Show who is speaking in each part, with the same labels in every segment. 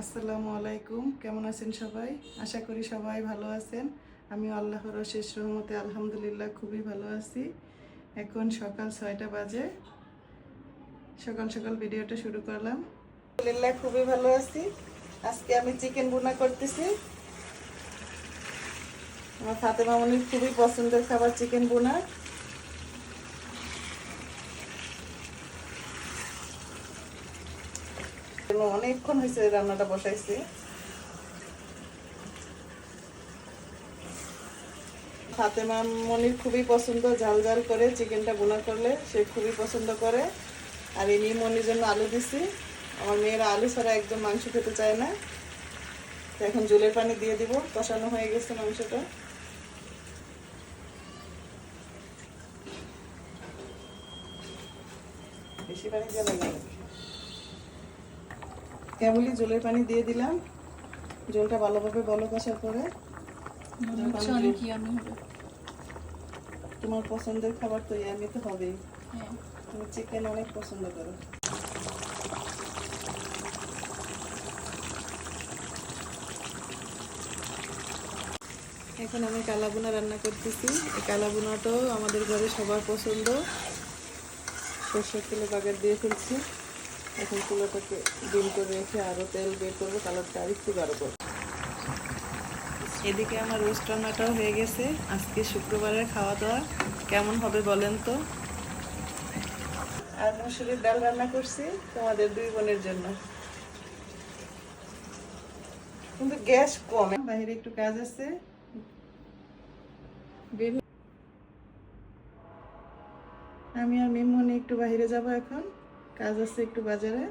Speaker 1: আসসালামু আলাইকুম। কেমন আছেন সবাই? আশা করি সবাই ভালো আছেন। আমি আল্লাহর শেষ রহমতে আলহামদুলিল্লাহ খুবই ভালো আছি। এখন সকাল ছয়টা বাজে। সকাল সকাল ভিডিওটা শুরু করলাম। আলহামদুলিল্লাহ খুবই ভালো আছি। আজকে আমি চিকেন বুনা করতেছি। আমার ফাতেমা মনির খুবই পছন্দের খাবার চিকেন বুনা অনেকক্ষণ হয়েছে রান্নাটা বসাইছি। ফাতেমা মনির খুবই পছন্দ, ঝাল ঝাল করে চিকেনটা বোনা করলে সে খুবই পছন্দ করে। আর ইনি মনির জন্য আলু দিছি। আমার মেয়েরা আলু ছাড়া একদম মাংস খেতে চায় না। এখন জলের পানি দিয়ে দিব, কষানো হয়ে গেছে মাংসটা। বেশি পানি দিয়ে লাগে কেবলই জলের পানি দিয়ে দিলাম। জলটা ভালোভাবে বলক আসার পরে
Speaker 2: ইয়ামি
Speaker 1: তোমার পছন্দের খাবার তো আমি তো হবেই।
Speaker 2: হ্যাঁ।
Speaker 1: তুমি চিকেন অনেক পছন্দ করো। এখন আমি কালাবুনা রান্না করতেছি। এই কালাবুনাটাও আমাদের ঘরে সবার পছন্দ। সর্ষের তেলে বাগার দিয়ে ফেলছি। এখন চুলাটাকে ডিম করে রেখে আরও তেল বের করব, কালারটা আর একটু গাঢ় করব। এদিকে আমার রোস্ট রান্নাটাও হয়ে গেছে। আজকে শুক্রবারের খাওয়া দাওয়া কেমন হবে বলেন তো? আর মসুরির ডাল রান্না করছি তোমাদের দুই বোনের জন্য। কিন্তু গ্যাস কম। বাইরে একটু কাজ আছে। আমি আর মিমনি একটু বাইরে যাব এখন। কাজ আছে একটু বাজারে।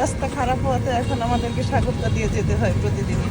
Speaker 1: রাস্তা খারাপ হওয়াতে এখন আমাদেরকে সাগরটা দিয়ে যেতে হয় প্রতিদিনই।